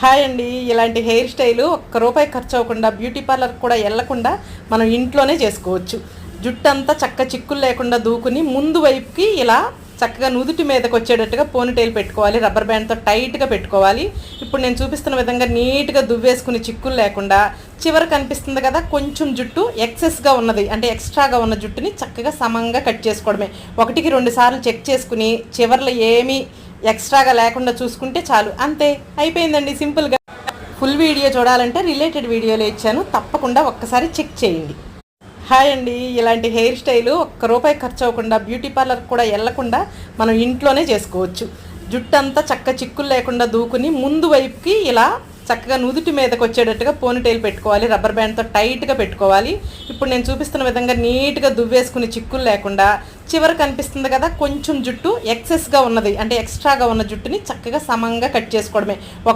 Hi అండి. ఇలాంటి hair style ఒక్క రూపాయి ఖర్చు అవ్వకుండా బ్యూటీ పార్లర్ కూడా వెళ్ళకుండా మనం ఇంట్లోనే చేసుకోవచ్చు. జుట్టు అంతా చక్క చిక్కులు లేకుండా దూకుని ముందు వైపుకి ఇలా చక్కగా నుదుటి మీదకి వచ్చేటట్టుగా పోనీటైల్ పెట్టుకోవాలి రబ్బర్ బ్యాండ్తో టైట్గా పెట్టుకోవాలి. ఇప్పుడు నేను చూపిస్తున్న విధంగా నీట్గా దువ్వేసుకుని చిక్కులు లేకుండా చివర కనిపిస్తుంది కదా కొంచెం జుట్టు ఎక్సెస్గా ఉన్నది అంటే ఎక్స్ట్రాగా ఉన్న జుట్టుని చక్కగా సమంగా కట్ చేసుకోవడమే. ఒకటికి రెండు సార్లు చెక్ చేసుకుని చివర్లో ఏమీ ఎక్స్ట్రాగా లేకుండా చూసుకుంటే చాలు. అంతే అయిపోయిందండి సింపుల్గా. ఫుల్ వీడియో చూడాలంటే రిలేటెడ్ వీడియోలో ఇచ్చాను. తప్పకుండా ఒక్కసారి చెక్ చేయండి. హాయ్ అండి ఇలాంటి హెయిర్ స్టైల్ ఒక్క రూపాయి ఖర్చు అవ్వకుండా బ్యూటీ పార్లర్ కూడా వెళ్ళకుండా మనం ఇంట్లోనే చేసుకోవచ్చు. జుట్టు అంతా చక్క చిక్కులు లేకుండా దూకుని ముందు వైపుకి ఇలా చక్కగా నుదుటి మీదకి వచ్చేటట్టుగా పోనీటైల్ పెట్టుకోవాలి రబ్బర్ బ్యాండ్తో టైట్గా పెట్టుకోవాలి. ఇప్పుడు నేను చూపిస్తున్న విధంగా నీట్గా దువ్వేసుకుని చిక్కులు లేకుండా చివర కనిపిస్తుంది కదా కొంచెం జుట్టు ఎక్సెస్గా ఉన్నది అంటే ఎక్స్ట్రాగా ఉన్న జుట్టుని చక్కగా సమంగా కట్ చేసుకోవడమే. ఒకటి